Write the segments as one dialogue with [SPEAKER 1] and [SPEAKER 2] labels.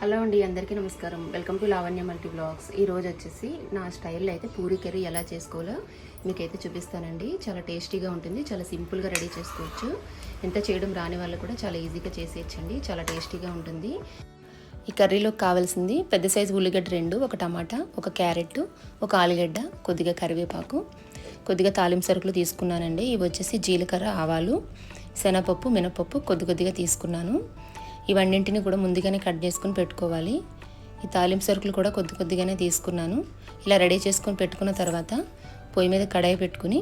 [SPEAKER 1] Hello అండి అందరికీ నమస్కారం. Welcome to Lavanya multi blogs. ఈ రోజు వచ్చేసి నా స్టైల్లో అయితే పూరి కర్రీ ఎలా చేసుకోవాలో మీకైతే చూపిస్తానండి. చాలా టేస్టీగా ఉంటుంది చాలా సింపుల్గా రెడీ చేసుకోవచ్చు. ఎంత చేయడం రాని వాళ్ళు కూడా చాలా ఈజీగా చేసేయచ్చండి చాలా టేస్టీగా ఉంటుంది. ఈ కర్రీలోకి కావాల్సింది పెద్ద సైజు ఉల్లిగడ్డ రెండు ఒక టమాటా ఒక క్యారెట్ ఒక ఆలుగడ్డ కొద్దిగా కరివేపాకు. కొద్దిగా తాలింపు సరుకులు తీసుకున్నానండి. ఇవి వచ్చేసి జీలకర్ర ఆవాలు శనగపప్పు మినపప్పు కొద్ది కొద్దిగా తీసుకున్నాను. ఇవన్నింటిని కూడా ముందుగానే కట్ చేసుకొని పెట్టుకోవాలి. ఈ తాలింపు సరుకులు కూడా కొద్ది కొద్దిగానే తీసుకున్నాను. ఇలా రెడీ చేసుకొని పెట్టుకున్న తర్వాత పొయ్యి మీద కడాయి పెట్టుకుని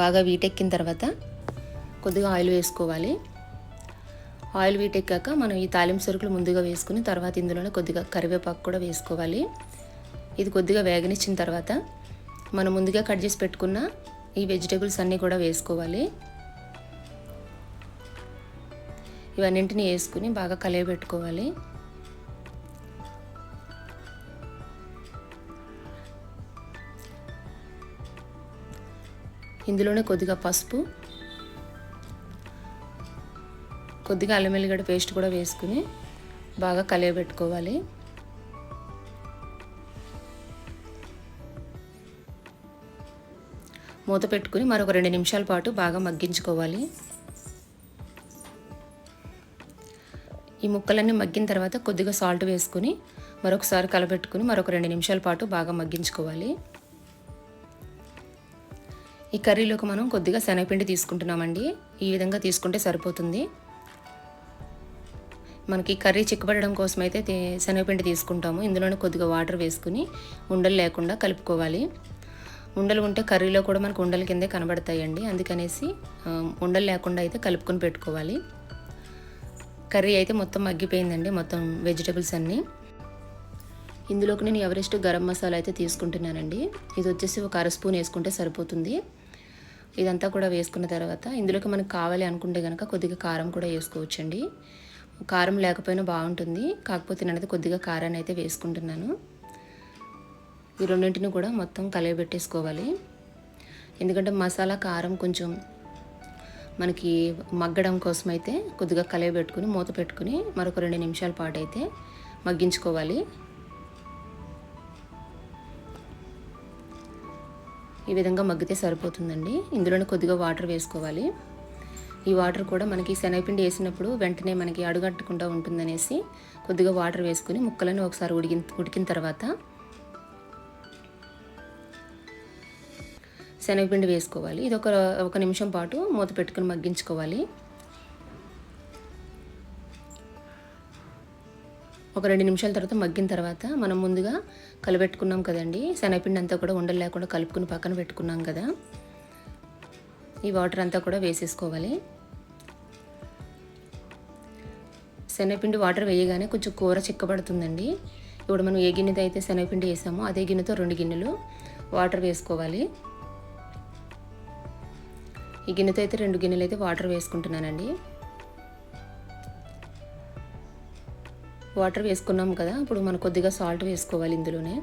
[SPEAKER 1] బాగా వీటెక్కిన తర్వాత కొద్దిగా ఆయిల్ వేసుకోవాలి. ఆయిల్ వీటెక్కాక మనం ఈ తాలింపు సరుకులు ముందుగా వేసుకుని తర్వాత ఇందులోనే కొద్దిగా కరివేపాకు కూడా వేసుకోవాలి. ఇది కొద్దిగా వేగనిచ్చిన తర్వాత మనం ముందుగా కట్ చేసి పెట్టుకున్న ఈ వెజిటేబుల్స్ అన్నీ కూడా వేసుకోవాలి. ఇవన్నింటిని వేసుకుని బాగా కలియబెట్టుకోవాలి ఇందులోనే కొద్దిగా పసుపు కొద్దిగా అల్లం వెల్లిగడ్డ పేస్ట్ కూడా వేసుకుని బాగా కలియబెట్టుకోవాలి మూత పెట్టుకుని మరొక రెండు నిమిషాల పాటు బాగా మగ్గించుకోవాలి. ఈ ముక్కలన్నీ మగ్గిన తర్వాత కొద్దిగా సాల్ట్ వేసుకుని మరొకసారి కలపెట్టుకుని మరొక రెండు నిమిషాల పాటు బాగా మగ్గించుకోవాలి. ఈ కర్రీలోకి మనం కొద్దిగా శనగపిండి తీసుకుంటున్నామండి. ఈ విధంగా తీసుకుంటే సరిపోతుంది. మనకి కర్రీ చిక్కబడడం కోసం అయితే శనగపిండి తీసుకుంటాము. ఇందులోనే కొద్దిగా వాటర్ వేసుకుని ఉండలు లేకుండా కలుపుకోవాలి. ఉండలు ఉంటే కర్రీలో కూడా మనకు ఉండల కిందే కనబడతాయండి. అందుకనేసి ఉండలు లేకుండా అయితే కలుపుకొని పెట్టుకోవాలి. కర్రీ అయితే మొత్తం మగ్గిపోయిందండి మొత్తం వెజిటబుల్స్ అన్నీ. ఇందులోకి నేను ఎవరెస్ట్ గరం మసాలా అయితే తీసుకుంటున్నానండి. ఇది వచ్చేసి ఒక అర స్పూన్ వేసుకుంటే సరిపోతుంది. ఇదంతా కూడా వేసుకున్న తర్వాత ఇందులోకి మనకు కావాలి అనుకుంటే కనుక కొద్దిగా కారం కూడా వేసుకోవచ్చండి. కారం లేకపోయినా బాగుంటుంది. కాకపోతే నేనైతే కొద్దిగా కారాన్ని అయితే వేసుకుంటున్నాను. ఈ రెండింటిని కూడా మొత్తం కలియబెట్టేసుకోవాలి. ఎందుకంటే మసాలా కారం కొంచెం మనకి మగ్గడం కోసం అయితే కొద్దిగా కలియబెట్టుకుని మూత పెట్టుకుని మరొక రెండు నిమిషాల పాటు అయితే మగ్గించుకోవాలి. ఈ విధంగా మగ్గితే సరిపోతుందండి. ఇందులోనే కొద్దిగా వాటర్ వేసుకోవాలి. ఈ వాటర్ కూడా మనకి శనగపిండి వేసినప్పుడు వెంటనే మనకి అడుగట్టకుండా ఉంటుందనేసి కొద్దిగా వాటర్ వేసుకుని ముక్కలను ఒకసారి ఉడికిన ఉడికిన తర్వాత శనగపిండి వేసుకోవాలి. ఇది ఒక ఒక నిమిషం పాటు మూత పెట్టుకుని మగ్గించుకోవాలి. ఒక రెండు నిమిషాల తర్వాత మగ్గిన తర్వాత మనం ముందుగా కలబెట్టుకున్నాం కదండి. శనగపిండి అంతా కూడా ఉండలు లేకుండా కలుపుకుని పక్కన పెట్టుకున్నాం కదా. ఈ వాటర్ అంతా కూడా వేసేసుకోవాలి. శనగపిండి వాటర్ వేయగానే కొంచెం కూర చిక్కబడుతుందండి. ఇప్పుడు మనం ఏ గిన్నెతో అయితే శనగపిండి వేసామో అదే గిన్నెతో రెండు గిన్నెలు వాటర్ వేసుకోవాలి. ఈ గిన్నెతో అయితే రెండు గిన్నెలు అయితే వాటర్ వేసుకుంటున్నానండి. వాటర్ వేసుకున్నాం కదా ఇప్పుడు మనం కొద్దిగా సాల్ట్ వేసుకోవాలి ఇందులోనే.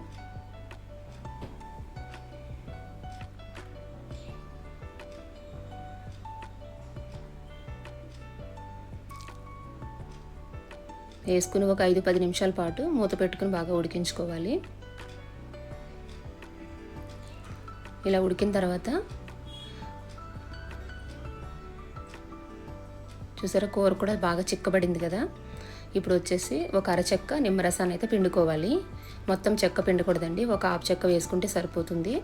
[SPEAKER 1] వేసుకుని ఒక ఐదు పది నిమిషాల పాటు మూత పెట్టుకుని బాగా ఉడికించుకోవాలి. ఇలా ఉడికిన తర్వాత చూసారా? కూర కూడా బాగా చిక్కబడింది కదా? ఇప్పుడు వచ్చేసి ఒక అరచెక్క నిమ్మరసాన్ని అయితే పిండుకోవాలి. మొత్తం చెక్క పిండకూడదండి. ఒక ఆపు చెక్క వేసుకుంటే సరిపోతుంది.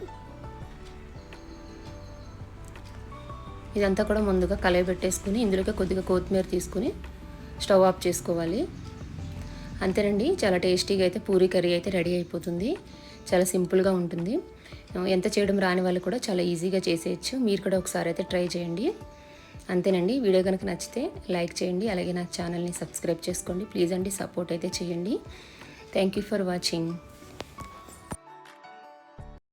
[SPEAKER 1] ఇదంతా కూడా ముందుగా కలయి పెట్టేసుకుని ఇందులోకి కొద్దిగా కొత్తిమీర తీసుకుని స్టవ్ ఆఫ్ చేసుకోవాలి. అంతేనండి చాలా టేస్టీగా అయితే పూరీ కర్రీ అయితే రెడీ అయిపోతుంది. చాలా సింపుల్గా ఉంటుంది. ఎంత చేయడం రాని వాళ్ళు కూడా చాలా ఈజీగా చేసేయచ్చు. మీరు కూడా ఒకసారి అయితే ట్రై చేయండి. అంతేనండి. వీడియో కనుక నచ్చితే లైక్ చేయండి. అలాగే నా ఛానల్ని సబ్స్క్రైబ్ చేసుకోండి. ప్లీజ్ అండి సపోర్ట్ అయితే చేయండి. Thank you for watching.